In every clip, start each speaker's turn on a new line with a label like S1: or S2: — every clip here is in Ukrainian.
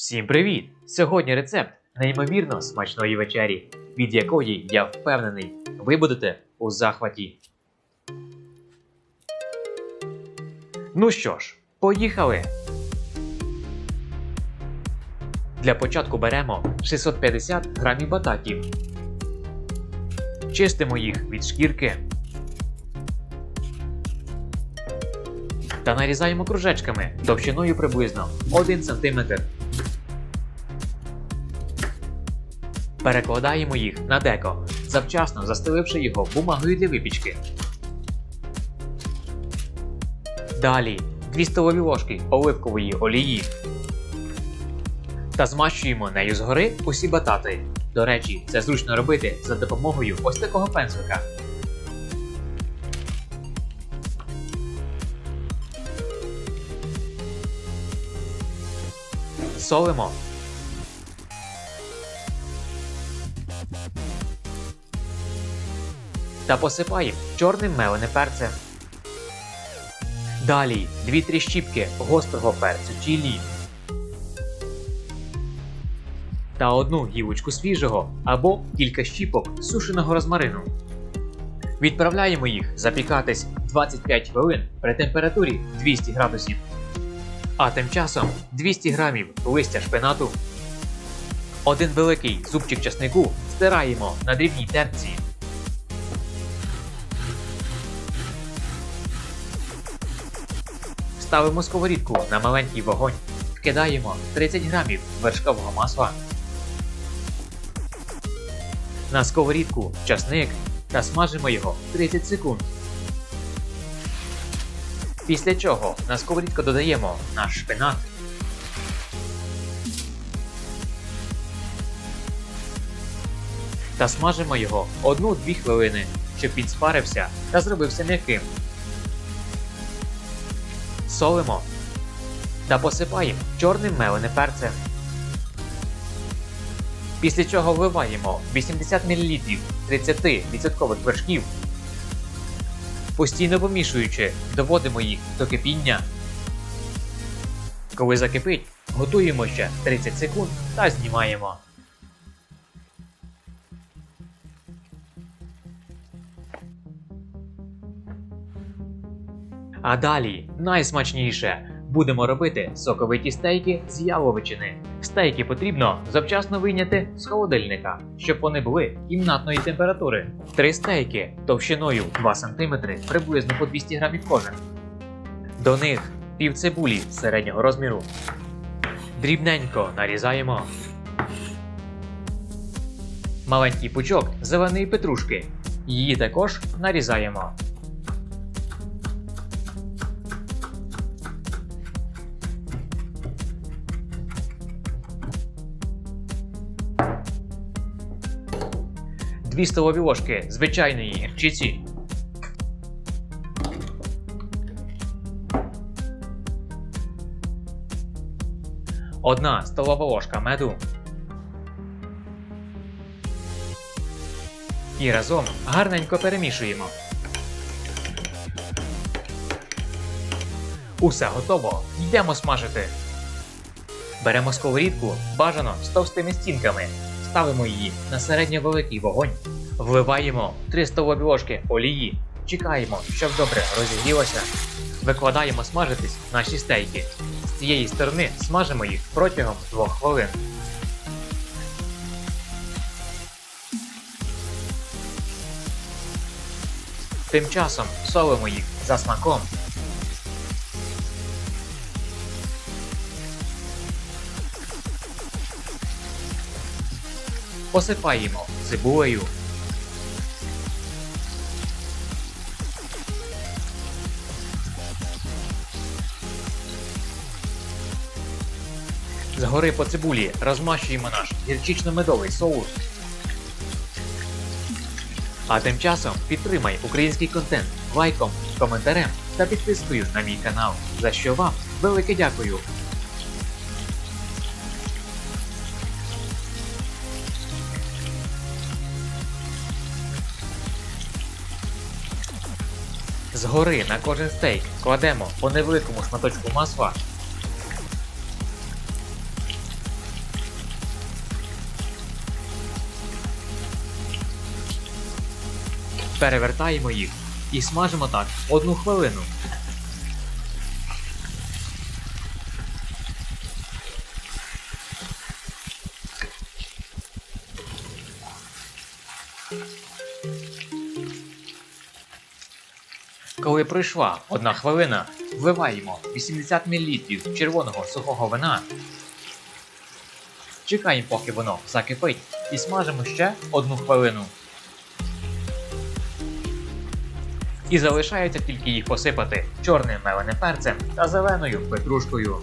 S1: Всім привіт! Сьогодні рецепт неймовірно смачної вечері, від якої я впевнений, ви будете у захваті. Ну що ж, поїхали! Для початку беремо 650 грамів бататів. Чистимо їх від шкірки. Та нарізаємо кружечками товщиною приблизно 1 см. Перекладаємо їх на деко, завчасно застеливши його бумагою для випічки. Далі 2 столові ложки оливкової олії. Та змащуємо нею згори усі батати. До речі, це зручно робити за допомогою ось такого пензлика. Солимо. Та посипаємо чорним меленим перцем. Далі 2-3 щіпки гострого перцю чилі. Та одну гілочку свіжого або кілька щіпок сушеного розмарину. Відправляємо їх запікатись 25 хвилин при температурі 200 градусів. А тим часом 200 грамів листя шпинату. Один великий зубчик часнику стираємо на дрібній терці. Ставимо сковорідку на маленький вогонь. Вкидаємо 30 грамів вершкового масла. На сковорідку часник та смажимо його 30 секунд. Після чого на сковорідку додаємо наш шпинат. Та смажимо його 1-2 хвилини, щоб підспарився та зробився м'яким. Солимо та посипаємо чорним меленим перцем. Після чого вливаємо 80 мл 30% вершків постійно помішуючи, доводимо їх до кипіння. Коли закипить, готуємо ще 30 секунд та знімаємо. А далі найсмачніше будемо робити соковиті стейки з яловичини. Стейки потрібно завчасно вийняти з холодильника, щоб вони були кімнатної температури. Три стейки товщиною 2 см приблизно по 200 грамів кожен. До них пів цибулі середнього розміру. Дрібненько нарізаємо. Маленький пучок зеленої петрушки. Її також нарізаємо. Дві столові ложки звичайної гірчиці. Одна столова ложка меду. І разом гарненько перемішуємо. Усе готово. Йдемо смажити. Беремо сковорідку, бажано з товстими стінками. Ставимо її на середньовеликий вогонь. Вливаємо 3 столові олії. Чекаємо, щоб добре розігрілося. Викладаємо смажитись наші стейки. З цієї сторони смажимо їх протягом 2 хвилин. Тим часом солимо їх за смаком. Посипаємо цибулею. Згори по цибулі розмащуємо наш гірчично-медовий соус. А тим часом підтримай український контент лайком, коментарем та підпискою на мій канал, за що вам велике дякую. Згори на кожен стейк кладемо по невеликому шматочку масла. Перевертаємо їх і смажимо так одну хвилину. Коли пройшла одна хвилина, вливаємо 80 мл червоного сухого вина. Чекаємо, поки воно закипить, і смажимо ще одну хвилину. І залишається тільки їх посипати чорним меленим перцем та зеленою петрушкою.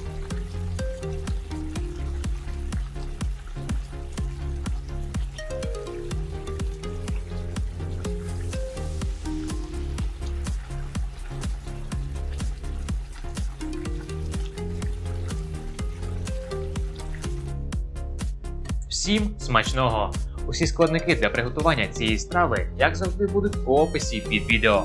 S1: Всім смачного! Усі складники для приготування цієї страви, як завжди, будуть у описі під відео.